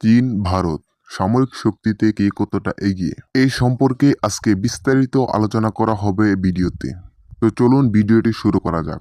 চীন ভারত, সামরিক শক্তিতে কে কতটা এগিয়ে? এই সম্পর্কে আজকে বিস্তারিত আলোচনা করা হবে ভিডিওতে। তো চলুন ভিডিওটি শুরু করা যাক।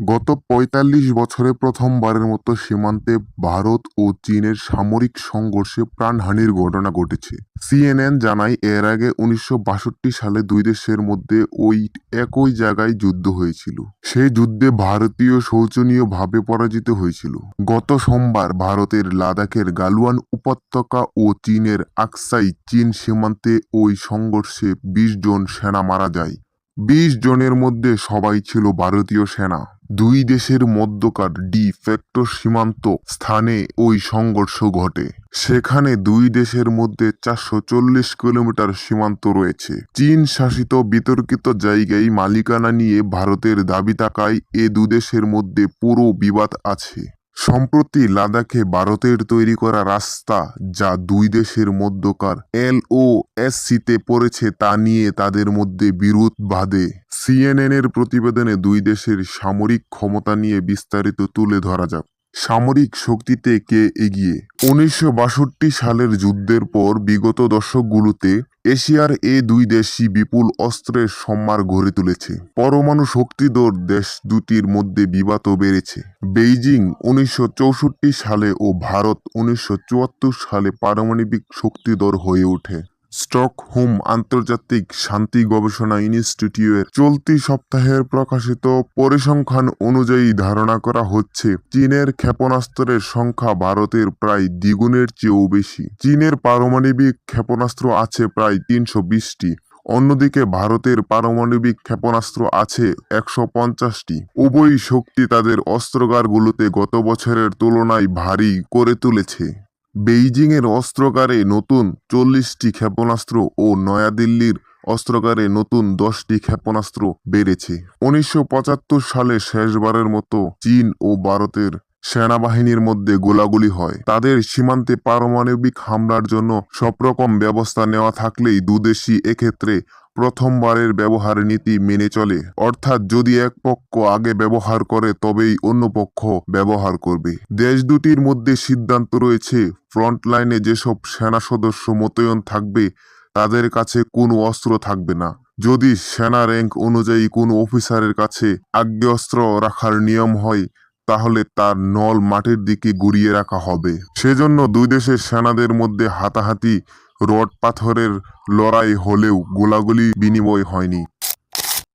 গত ৪৫ বছরে প্রথমবারের মতো সীমান্তে ভারত ও চীনের সামরিক সংঘর্ষে প্রাণহানির ঘটনা ঘটেছে। সিএনএন জানায়, এর আগে উনিশশো বাষট্টি সালে দুই দেশের মধ্যে ওই একই জায়গায় যুদ্ধ হয়েছিল। সেই যুদ্ধে ভারতীয় শোচনীয়ভাবে পরাজিত হয়েছিল। গত সোমবার ভারতের লাদাখের গালওয়ান উপত্যকা ও চীনের আকসাই চীন সীমান্তে ওই সংঘর্ষে বিশ জন সেনা মারা যায়। বিশ জনের মধ্যে সবাই ছিল ভারতীয় সেনা। দুই দেশের মধ্যকার ডি ফ্যাক্টো সীমান্ত স্থানে ওই সংঘর্ষ ঘটে। সেখানে দুই দেশের মধ্যে চারশো চল্লিশ কিলোমিটার সীমান্ত রয়েছে। চীন শাসিত বিতর্কিত জায়গায় মালিকানা নিয়ে ভারতের দাবি থাকায় এ দুদেশের মধ্যে পুরো বিবাদ আছে। সম্প্রতি লাদাখে ভারতের তৈরি করা রাস্তা যা দুই দেশের মধ্যকার এল ও এসসিতে পড়েছে তা নিয়ে তাদের মধ্যে বিরোধ বাঁধে। সিএনএনের প্রতিবেদনে দুই দেশের সামরিক ক্ষমতা নিয়ে বিস্তারিত তুলে ধরা যাক। সামরিক শক্তিতে কে এগিয়ে? উনিশশো বাষট্টি সালের যুদ্ধের পর বিগত দশকগুলোতে এশিয়ার এ দুই দেশই বিপুল অস্ত্রের সম্মার গড়ে তুলেছে। পরমাণু শক্তিধর দেশ দুটির মধ্যে বিবাদও বেড়েছে। বেইজিং উনিশশো চৌষট্টি সালে ও ভারত উনিশশো চুয়াত্তর সালে পারমাণবিক শক্তিধর হয়ে ওঠে। স্টকহোম আন্তর্জাতিক শান্তি গবেষণা ইনস্টিটিউটের চলতি সপ্তাহের প্রকাশিত পরিসংখ্যান অনুযায়ী ধারণা করা হচ্ছে, চীনের ক্ষেপণাস্ত্রের সংখ্যা ভারতের প্রায় দ্বিগুণের চেয়েও বেশি। চীনের পারমাণবিক ক্ষেপণাস্ত্র আছে প্রায় তিনশো বিশটি। অন্যদিকে ভারতের পারমাণবিক ক্ষেপণাস্ত্র আছে একশো পঞ্চাশটি। উভয় শক্তি তাদের অস্ত্রগারগুলোতে গত বছরের তুলনায় ভারী করে তুলেছে। বেইজিংয়ের অস্ত্রকারে নতুন চল্লিশটি ক্ষেপণাস্ত্র ও নয়াদিল্লির অস্ত্রকারে নতুন দশটি ক্ষেপণাস্ত্র বেড়েছে। উনিশশো পঁচাত্তর সালে শেষবারের মতো চীন ও ভারতের সেনাবাহিনীর মধ্যে গোলাগুলি হয়। তাদের সীমান্তে পারমাণবিক হামলার জন্য সব রকম ব্যবস্থা নেওয়া থাকলেই দুদেশই এক্ষেত্রে প্রথমবারের ব্যবহার নীতি মেনে চলে। অর্থাৎ যদি এক পক্ষ আগে ব্যবহার করে, তবেই অন্য পক্ষ ব্যবহার করবে। দেশ দুটির মধ্যে সিদ্ধান্ত রয়েছে, ফ্রন্টলাইনে যেসব সেনা সদস্য মোতায়েন থাকবে, তাদের কাছে কোনো অস্ত্র থাকবে না। যদি সেনা র্যাঙ্ক অনুযায়ী কোনো অফিসারের কাছে আগ্নেয়াস্ত্র রাখার নিয়ম হয়, তাহলে তার নল মাটির দিকে গুড়িয়ে রাখা হবে। সেজন্য দুই দেশের সেনাদের মধ্যে হাতাহাতি রড পাথরের লড়াই হলেও গোলাগুলি বিনিময় হয়নি।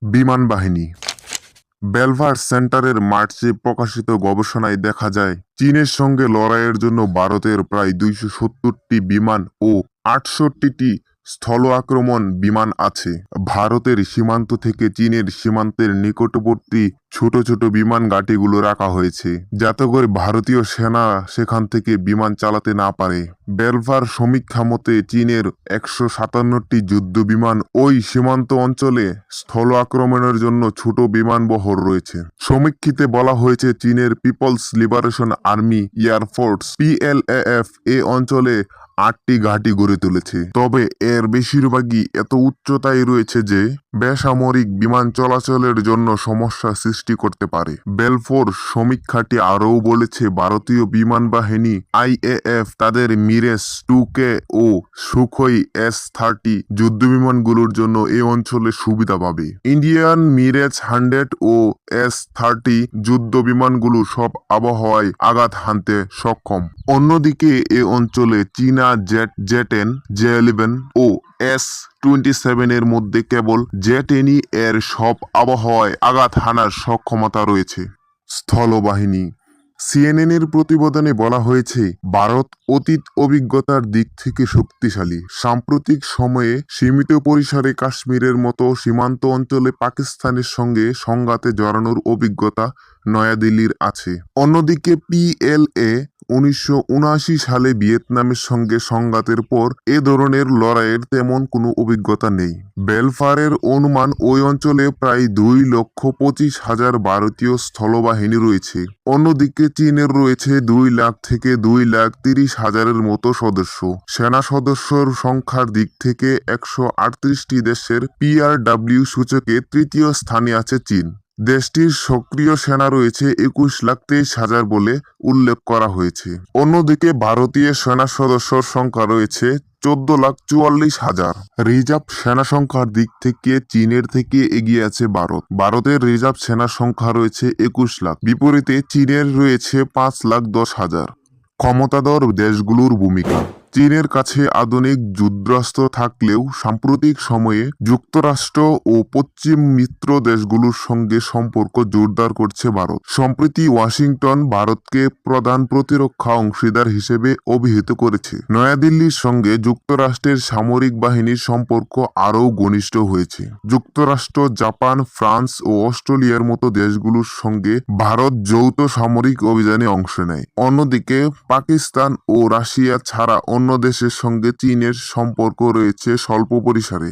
বিমান বাহিনী। বেলভার সেন্টারের মার্চে প্রকাশিত গবেষণায় দেখা যায়, চীনের সঙ্গে লড়াইয়ের জন্য ভারতের প্রায় দুইশো সত্তরটি বিমান ও আটষট্টিটি স্থল আক্রমণ বিমান আছে। ভারতের সীমান্ত থেকে চীনের সীমান্তের নিকটবর্তী ছোট ছোট বিমান ঘাঁটিগুলো রাখা হয়েছে, যাতে করে ভারতীয় সেনা সেখান থেকে বিমান চালাতে না পারে। বেলভার সমীক্ষা মতে, চীনের একশো সাতান্নটি যুদ্ধ বিমান ওই সীমান্ত অঞ্চলে স্থল আক্রমণের জন্য ছোট বিমান বহর রয়েছে। সমীক্ষিতে বলা হয়েছে, চীনের People's Liberation Army Air Force PLAAF এ অঞ্চলে আটটি ঘাঁটি গড়ে তুলেছে। তবে এর বেশিরভাগই এত উচ্চতায় রয়েছে যে, বেসামরিক বিমান চলাচলের জন্য সমস্যা সৃষ্টি করতে পারে। বেলফোর সমীক্ষাটি আরও বলেছে, ভারতীয় বিমান বাহিনী আইএএফ তাদের মিরেস টু কে ও সুখই এস থার্টি যুদ্ধ বিমানগুলোর জন্য এই অঞ্চলে সুবিধা পাবে। ইন্ডিয়ান মিরেজ হান্ড্রেড ও এস থার্টি যুদ্ধ বিমানগুলো সব আবহাওয়ায় আঘাত হানতে সক্ষম। অন্যদিকে এ অঞ্চলে চীনা জেট জেটেন জে ইলেভেন ও এস টোয়েন্টি সেভেনের মধ্যে কেবল জেটেনি এর সব আবহাওয়ায় আঘাত হানার সক্ষমতা রয়েছে। স্থলবাহিনী। সিএনএন এর প্রতিবেদনে বলা হয়েছে, ভারত অতীত অভিজ্ঞতার দিক থেকে শক্তিশালী। সাম্প্রতিক সময়ে সীমিত পরিসরে কাশ্মীরের মতো সীমান্ত অঞ্চলে পাকিস্তানের সঙ্গে সংঘাতে জড়ানোর অভিজ্ঞতা নয়াদিল্লির আছে। অন্যদিকে পিএলএ উনিশশো উনআশি সালে ভিয়েতনামের সঙ্গে সংঘাতের পর এ ধরনের লড়াইয়ের তেমন কোনো অভিজ্ঞতা নেই। বেলফারের অনুমান ওই অঞ্চলে প্রায় দুই লক্ষ পঁচিশ হাজার ভারতীয় স্থলবাহিনী রয়েছে। অন্যদিকে চীনের রয়েছে দুই লাখ থেকে দুই লাখ তিরিশ হাজারের মতো সদস্য। সেনা সদস্যর সংখ্যার দিক থেকে একশো আটত্রিশটি দেশের পিআরডাব্লিউ সূচকে তৃতীয় স্থানে আছে চীন। দেশটির সক্রিয় সেনা রয়েছে একুশ লাখ তেইশ হাজার বলে উল্লেখ করা হয়েছে। অন্যদিকে ভারতীয় সেনা সদস্যর সংখ্যা রয়েছে চোদ্দ লাখ চুয়াল্লিশ হাজার। রিজার্ভ সেনা সংখ্যার দিক থেকে চীনের থেকে এগিয়ে আছে ভারত। ভারতের রিজার্ভ সেনা সংখ্যা রয়েছে একুশ লাখ। বিপরীতে চীনের রয়েছে পাঁচ লাখ দশ হাজার। ক্ষমতাধর দেশগুলোর ভূমিকা। চীনের কাছে আধুনিক যুদ্ধাস্ত্র থাকলেও সাম্প্রতিক সময়ে যুক্তরাষ্ট্র ও পশ্চিম মিত্র দেশগুলোর সঙ্গে সম্পর্ক জোরদার করছে ভারত। সম্প্রতি ওয়াশিংটন ভারতকে প্রধান প্রতিরক্ষা অংশীদার হিসেবে অভিহিত করেছে। নয়াদিল্লির সঙ্গে যুক্তরাষ্ট্রের সামরিক বাহিনীর সম্পর্ক আরও ঘনিষ্ঠ হয়েছে। যুক্তরাষ্ট্র, জাপান, ফ্রান্স ও অস্ট্রেলিয়ার মতো দেশগুলোর সঙ্গে ভারত যৌথ সামরিক অভিযানে অংশ নেয়। অন্যদিকে, পাকিস্তান ও রাশিয়া ছাড়া অন্য দেশের সঙ্গে চীনের সম্পর্ক রয়েছে স্বল্প পরিসরে।